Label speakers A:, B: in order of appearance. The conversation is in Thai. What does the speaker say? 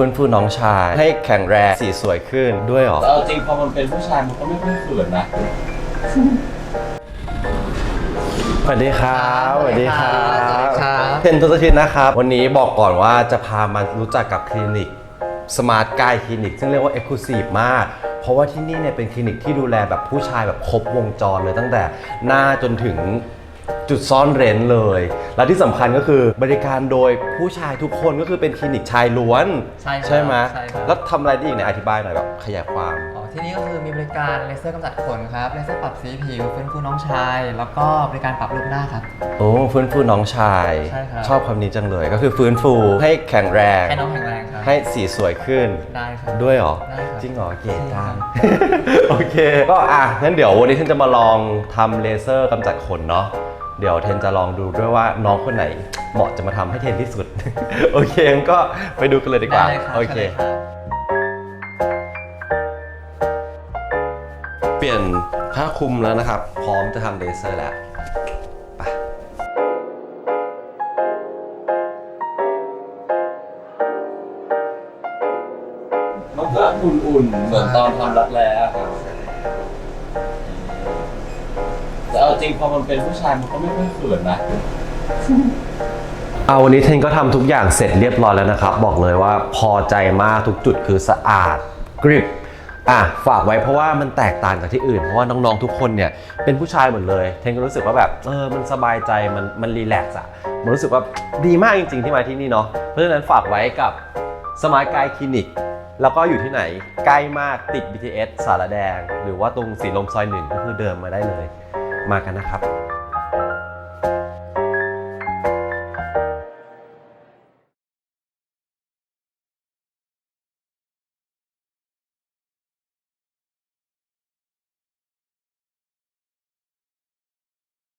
A: ฟื้นฟูน้องชายให้แข็งแรงสีสวยขึ้นด้วยเหรอ
B: แต่เอาจริงพอมันเป็นผู้ชายมันก็ไม่ค่อยเขินนะ
A: สวัสดีครับสวัสดีครั
C: สวัสดี
A: บ
C: ครับ
A: เทนทุกทิศนะครับ วันนี้บอกก่อนว่าจะพามารู้จักกับคลินิกสมาร์ทกายคลินิกซึ่งเรียกว่าเอ็กซ์คลูซีฟมาก เพราะว่าที่นี่เนี่ยเป็นคลินิกที่ดูแลแบบผู้ชายแบบครบวงจรเลยตั้งแต่หน้าจนถึง จุดซ่อนเร้นเลย และที่สำคัญก็คือบริการโดยผู้ชายทุกคนก็คือเป็นคลินิกชายล้วน
C: ใช่ครับ
A: ใช่ไหม
C: ใช่ครับ
A: แล้วทำอะไรได้อีกเนี่ยอธิบายหน่อยแบบขยายความ
C: อ๋อที่นี่ก็คือมีบริการเลเซอร์กำจัดขนครับเลเซอร์ปรับสีผิวฟื้นฟูน้องชาย แล้วก็บริการปรับรูปหน้าครับ
A: โอ้ฟื้นฟูน้องชาย
C: ใช่ครับ
A: ชอบคำนี้จังเลยก็คือฟื้นฟูให้แข็งแรง
C: ให้น้องแข็งแรงครับ
A: ให้สีสวยขึ้น
C: ได้ครับ
A: ด้วยเหรอ
C: ได้ครับ
A: จริงเหรอเก๋
C: ใช่
A: จัง
C: ครับ
A: โอเค ก็อะงั้นเดี๋ยววันนี้เทนจะมาลองทำเลเซอร์กำจัดขนเนาะเดี๋ยวเทนจะลองดูด้วยว่าน้องคนไหนเหมาะจะมาทำให้เทนที่สุด โอเคงั้นก็ไปดูกันเลยดีกว่า
C: ได้ลยรับ
A: โอเค
C: ชิญลยรับ
A: เปลี่ยนผ้าคลุมแล้วนะครับ พร้อมจะทำเลเซอร์แล้วไป
B: มันก็อุ่นๆเหมือนตอนทำรักแร้อะครับ จริงพอมันเป็นผู้ชายมันก็ไม่ค่อยเขินนะ
A: เอาวันนี้เทนก็ทำทุกอย่างเสร็จเรียบร้อยแล้วนะครับ บอกเลยว่าพอใจมากทุกจุดคือสะอาดกริบอะฝากไว้เพราะว่ามันแตกต่างจากที่อื่น เพราะว่าน้องๆทุกคนเนี่ยเป็นผู้ชายหมดเลยเทนก็รู้สึกว่าแบบเออมันสบายใจมันมันรีแลกซ์อะมันรู้สึกว่าดีมากจริง ๆที่มาที่นี่เนาะเพราะฉะนั้นฝากไว้กับสมาร์ทกายคลินิก แล้วก็อยู่ที่ไหนใกล้มากติด BTS สารแดง หรือว่าตรงสีลมซอยหนึ่งก็คือเดินมาได้เลย มากันนะครับ